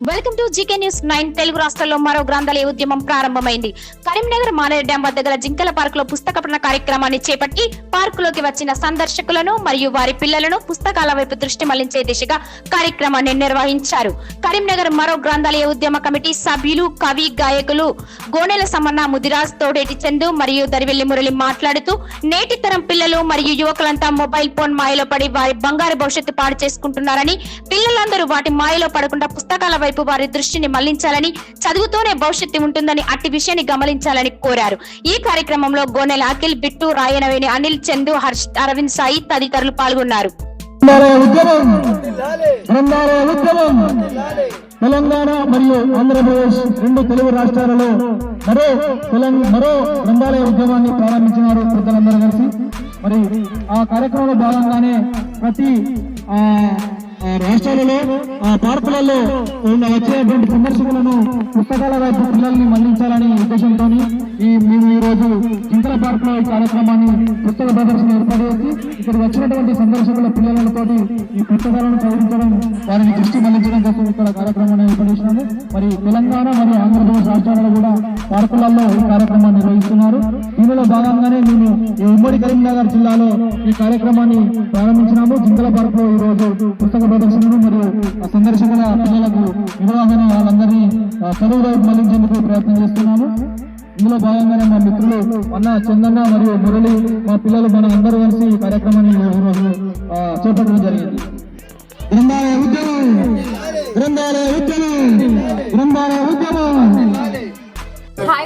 Welcome to GK news nine. Telugu రాష్ట్రాల్లో మరో గ్రంథాలయ ఉద్యమం ప్రారంభమైంది. కరీంనగర్ మానేరు డ్యాం వద్ద గల జింకల పార్క్లో పుస్తక పఠన కార్యక్రమాన్ని చేపట్టి పార్క్లోకి వచ్చిన సందర్శకులను మరియు వారి పిల్లలను పుస్తకాల వైపు దృష్టి మళ్ళించే దిశగా కార్యక్రమాన్ని నిర్వహించారు. కరీంనగర్ మరో గ్రంథాలయ ఉద్యమ కమిటీ సభ్యులు కవి గాయకులు గోనెల సమన్న ముదిరాజ్ తోడేటి చందు మరియు దరివెల్లి మురళి మాట్లాడుతూ నేటి తరం పిల్లలు మరియు యువకులంతా మొబైల్ ఫోన్ మాయలో పడి వారి బంగారు భవిష్యత్తు పాడు చేసుకుంటున్నారని పిల్లలందరూ వాటి మాయలో పడకుండా పుస్తకాల వైపు వారి దృష్టిని మళ్ళించాలని చదువుతోనే భవిష్యత్తు ఉంటుందని అట్టి విషయాన్ని గమనించాలని కోరారు. ఈ కార్యక్రమంలో గోనెల అఖిల్ బిట్టు రాయనవేని అనిల్ చందు హర్ష్ అరవింద్ సాయి తదితరులు పాల్గొన్నారు. తెలంగాణ మరియు ఆంధ్రప్రదేశ్ రెండు తెలుగు రాష్ట్రాలలో మరో తెలంగాణ మరో గ్రంథాలయ ఉద్యమాన్ని ప్రారంభించినారు పెద్దలందరూ కలిసి. మరి ఆ కార్యక్రమంలో భాగంగానే ప్రతి రాష్ట్రాలలో ఆ పార్కులలో ఉన్న వచ్చేటువంటి సందర్శకులను పుస్తకాల వైపు పిల్లల్ని మళ్ళించాలని ఉద్దేశంతో ఈ మేము ఈరోజు చింతల పార్క్లో ఈ కార్యక్రమాన్ని పుస్తక ప్రదర్శన ఏర్పాటు చేసి ఇక్కడ వచ్చినటువంటి సందర్శకుల పిల్లలతో ఈ పుస్తకాలను చదివించడం వారిని దృష్టి మళ్ళించడం కోసం ఇక్కడ కార్యక్రమాన్ని ఏర్పాటు చేసినాము. మరి తెలంగాణ మరియు ఆంధ్రప్రదేశ్ రాష్ట్రాలలో కూడా పార్కులలో ఈ కార్యక్రమాన్ని నిర్వహిస్తున్నారు. దీనిలో భాగంగానే మేము ఈ ఉమ్మడి కరీంనగర్ జిల్లాలో ఈ కార్యక్రమాన్ని ప్రారంభించినాము. జింకల పార్క్లో ఈ రోజు పుస్తక ప్రదర్శనను మరియు సందర్శకుల పిల్లలకు నిర్వహణ వాళ్ళందరినీ ఆ, చదువు వైపు మళ్ళించేందుకు ప్రయత్నం చేస్తున్నాము. ఇందులో భాగంగానే మా మిత్రులు అన్న చందన్న మరియు మురళి మా పిల్లలు మన అందరూ కలిసి ఈ కార్యక్రమాన్ని ఈ రోజు చేపట్టడం జరిగింది.